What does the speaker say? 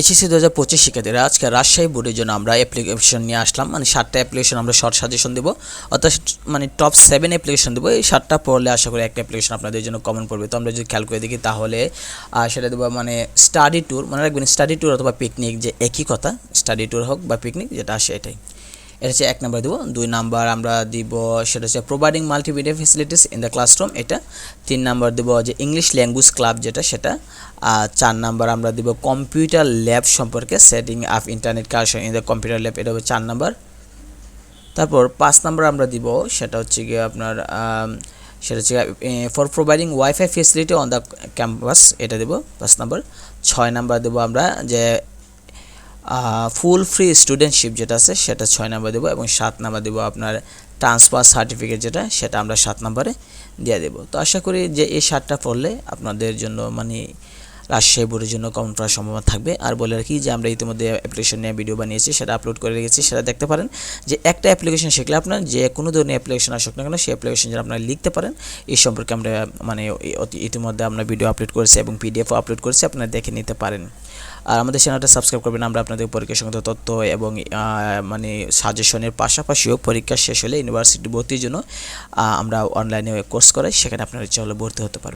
HSC দু হাজার পঁচিশ শিক্ষার্থীরা, আজকে রাজশাহী বোর্ডের জন্য আমরা অ্যাপ্লিকেশন নিয়ে আসলাম। মানে সাতটা অ্যাপ্লিকেশন আমরা শর্ট সাজেশন দেবো। অর্থাৎ মানে টপ সেভেন অ্যাপ্লিকেশন দেবো। এই সাতটা পড়লে আশা করি একটা অ্যাপ্লিকেশন আপনাদের জন্য কমন পড়বে। তো আমরা যদি খেয়াল করে দেখি তাহলে সেটা দেবো মানে স্টাডি ট্যুর মানে রাখবেন স্টাডি ট্যুর অথবা পিকনিক যে একই কথা স্টাডি ট্যুর হোক বা পিকনিক যেটা আসে এটাই। এটা হচ্ছে এক নাম্বার দেবো। দুই নাম্বার আমরা দিব, সেটা হচ্ছে providing multimedia facilities in the classroom এটা তিন নাম্বার দেবো যে ইংলিশ ল্যাঙ্গুয়েজ ক্লাব যেটা, সেটা। আর চার নাম্বার আমরা দিব কম্পিউটার ল্যাব সম্পর্কে setting up internet connection in the computer lab এটা হবে চার নাম্বার। তারপর পাঁচ নাম্বার আমরা দিব, সেটা হচ্ছে গিয়ে আপনার সেটা হচ্ছে for providing wifi facility on the campus এটা দেবো পাঁচ নাম্বার। ছয় নাম্বার দেবো আমরা যে ফুল ফ্রি স্টুডেন্টশিপ যেটা আছে, সেটা ছয় নাম্বার দেবো এবং সাত নাম্বার দেবো আপনার ট্রান্সফার সার্টিফিকেট যেটা, সেটা আমরা সাত নাম্বারে দিয়ে দেবো। তো আশা করি যে এই সাতটা পড়লে আপনাদের জন্য মানে রাজশাহী বোর্ডের জন্য কমন করার সম্ভাবনা থাকবে। আর বলে রাখি যে আমরা ইতিমধ্যে অ্যাপ্লিকেশন নিয়ে ভিডিও বানিয়েছি, সেটা আপলোড করে রেখেছি, সেটা দেখতে পারেন যে একটা অ্যাপ্লিকেশন শিখলে আপনার যে কোনো ধরনের অ্যাপ্লিকেশন আসুক না কেন, সেই অ্যাপ্লিকেশন যেন আপনারা লিখতে পারেন। এই সম্পর্কে আমরা মানে ইতিমধ্যে আমরা ভিডিও আপলোড করেছি এবং পিডিএফও আপলোড করেছি, আপনারা দেখে নিতে পারেন। আর আমাদের চ্যানেলটা সাবস্ক্রাইব করবেন, আমরা আপনাদের পরীক্ষা সংক্রান্ত তথ্য এবং মানে সাজেশনের পাশাপাশিও পরীক্ষা শেষ হলে ইউনিভার্সিটি ভর্তির জন্য আমরা অনলাইনে কোর্স করাই, সেখানে আপনারা হলে ভর্তি হতে পারবেন।